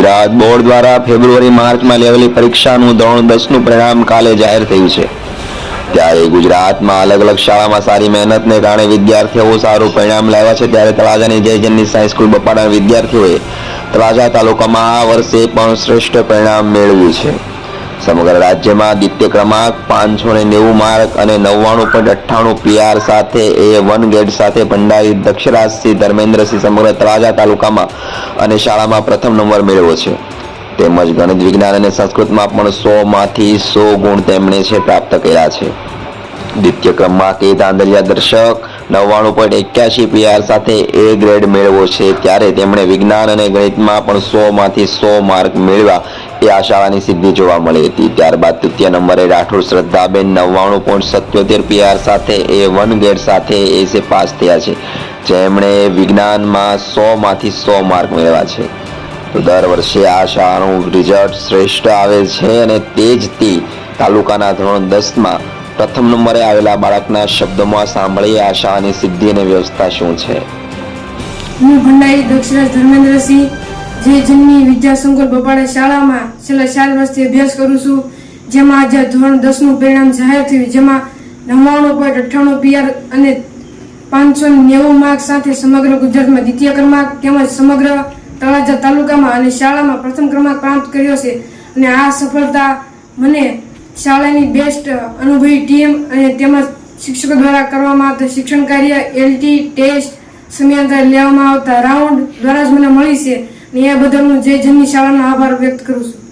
Gujarat board દ્વારા ફેબ્રુઆરી, માર્ચમાં લેવાયેલી પરીક્ષાનું ધોરણ દસનું પરિણામ કાલે જાહેર થયું છે. ત્યારે ગુજરાતમાં અલગ અલગ શાળામાં સારી મહેનતને કારણે વિદ્યાર્થીઓ સારું પરિણામ લાવ્યા છે. ત્યારે તળાજાની જય જનની સાયન્સ સ્કૂલ બપાડાના વિદ્યાર્થીઓએ તળાજા તાલુકામાં આ વર્ષે પણ શ્રેષ્ઠ પરિણામ મેળવ્યું છે. સમગ્ર રાજ્યમાં દ્વિતીય ક્રમાંક પાંચસો ને નેવું માર્ક અને નવ્વાણું પોઈન્ટ અઠ્ઠાણું પીઆર સાથે એ વન ગેટ સાથે ભંડારી દક્ષરાજસિંહ ધર્મેન્દ્રસિંહ સમગ્ર તળાજા તાલુકામાં અને શાળામાં પ્રથમ નંબર મેળવ્યો છે. તેમજ ગણિત, વિજ્ઞાન અને સંસ્કૃતમાં પણ સો માંથી સો ગુણ તેમણે છે પ્રાપ્ત કર્યા છે. દ્વિતીય ક્રમમાં કે દાંદલિયા દર્શક નવ્વાણું પોઈન્ટ એક્યાસી પીઆર સાથે એ ગ્રેડ મેળવ્યો છે. ત્યારે તેમણે વિજ્ઞાન અને ગણિતમાં પણ સો માંથી સો માર્ક મેળવ્યા. એ આ શાળાની સિદ્ધિ જોવા મળી હતી. ત્યારબાદ તૃતીય નંબરે રાઠોડ શ્રદ્ધાબેન નવ્વાણું પોઈન્ટ સત્યોતેર પીઆર સાથે એ વન ગ્રેડ સાથે એસે પાસ થયા છે. જેમણે વિજ્ઞાનમાં સો માંથી સો માર્ક મેળવ્યા છે. તો દર વર્ષે આ શાળાનું રિઝલ્ટ શ્રેષ્ઠ આવે છે અને તે જ તે તાલુકાના ધોરણ દસમાં પ્રથમ નંબરે આવેલા બાળકના શબ્દોમાં સાંભળી આ શાળાની સિદ્ધિ અને વ્યવસ્થા શું છે? હું ભંડારી દક્ષરાજ ધર્મેન્દ્રસિંહ જે જન્મી વિદ્યાશંકર બપાડા શાળામાં છેલ્લા ચાર વર્ષથી અભ્યાસ કરું છું, જેમાં આજે ધોરણ દસનું પરિણામ જાહેર થયું, જેમાં નવ્વાણું પોઈન્ટ અઠ્ઠાણું પીઆર અને પાંચસો નેવું માર્ક સાથે સમગ્ર ગુજરાતમાં દ્વિતીય ક્રમાંક તેમજ સમગ્ર તળાજા તાલુકામાં અને શાળામાં પ્રથમ ક્રમાંક પ્રાપ્ત કર્યો છે. અને આ સફળતા મને શાળાની બેસ્ટ અનુભવી ટીમ અને તેમજ શિક્ષકો દ્વારા કરવામાં આવતા શિક્ષણ કાર્ય એલટી ટેસ્ટ સમયાંતરે લેવામાં આવતા રાઉન્ડ દ્વારા જ મને મળી છે. અને એ બધાનું જય જનની શાળાનો આભાર વ્યક્ત કરું છું.